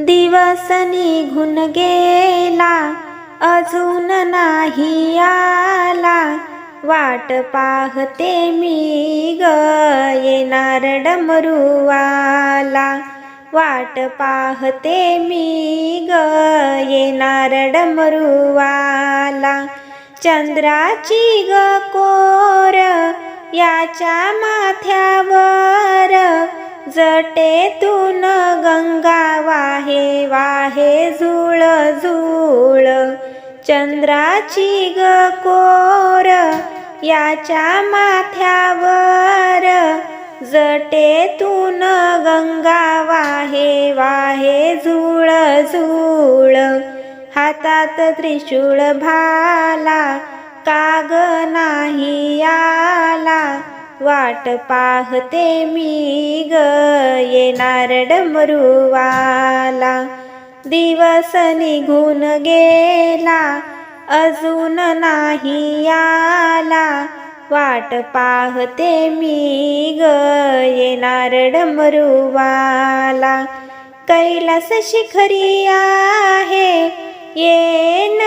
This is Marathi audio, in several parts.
दिवस निघून गेला अजून नाही आला. वाट पाहते मी ग येणार डमरुवाला. वाट पाहते मी ग येणार डमरुवाला. चंद्राची ग कोर याच्या माथ्यावर जटेतून गंगा वाहे वाहे झुळ झुळ चंद्राची ग कोर याच्या माथ्यावर. जटेतून गंगा वाहे वाहे झुळ झुळ हातात त्रिशूळ भाला काग नाही या वाट पाहते मी ग येणार डमरुवाला. दिवस निघून गेला अजून नाही आला. वाट पाहते मी ग येणार डमरुवाला. कैलास शिखरी आहे येन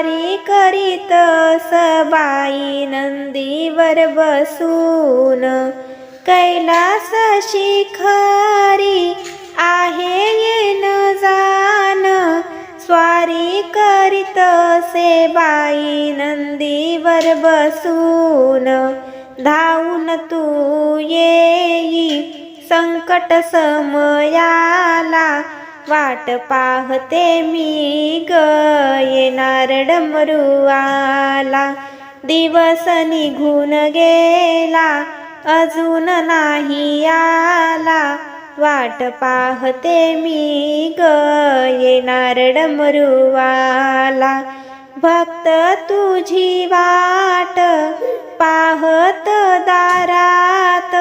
स्वारी करीत सबाई नंदीवर बसून. कैलास शिखरी आहे येन जान स्वारी करीत से बाई नंदीवर बसून. धावून तू येई संकट समयाला वाट पाहते मी ग. येणार डमरुवाला. दिवस निघून गेला. अजून नाही आला. वाट पाहते मी ग. येणार डमरुवाला. भक्त तुझी वाट पाहत दारात.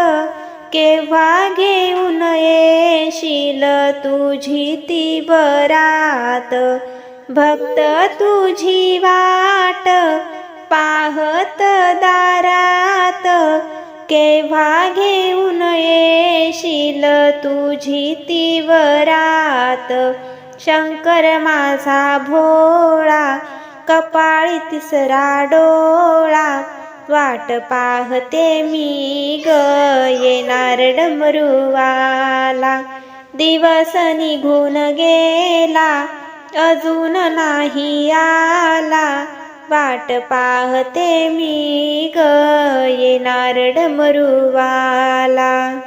केव्हा घेऊन येईल तुझी ती बरात भक्त तुझी वाट पाहत दारात. केव्हा घेऊन येशील तुझी ती वरात? शंकर माझा भोळा कपाळी तिसरा डोळा. वाट पाहते मी ग येणार डमरुवाला. दिवस निघून गेला. अजून नाही आला. वाट पाहते मी ग येणार डमरुवाला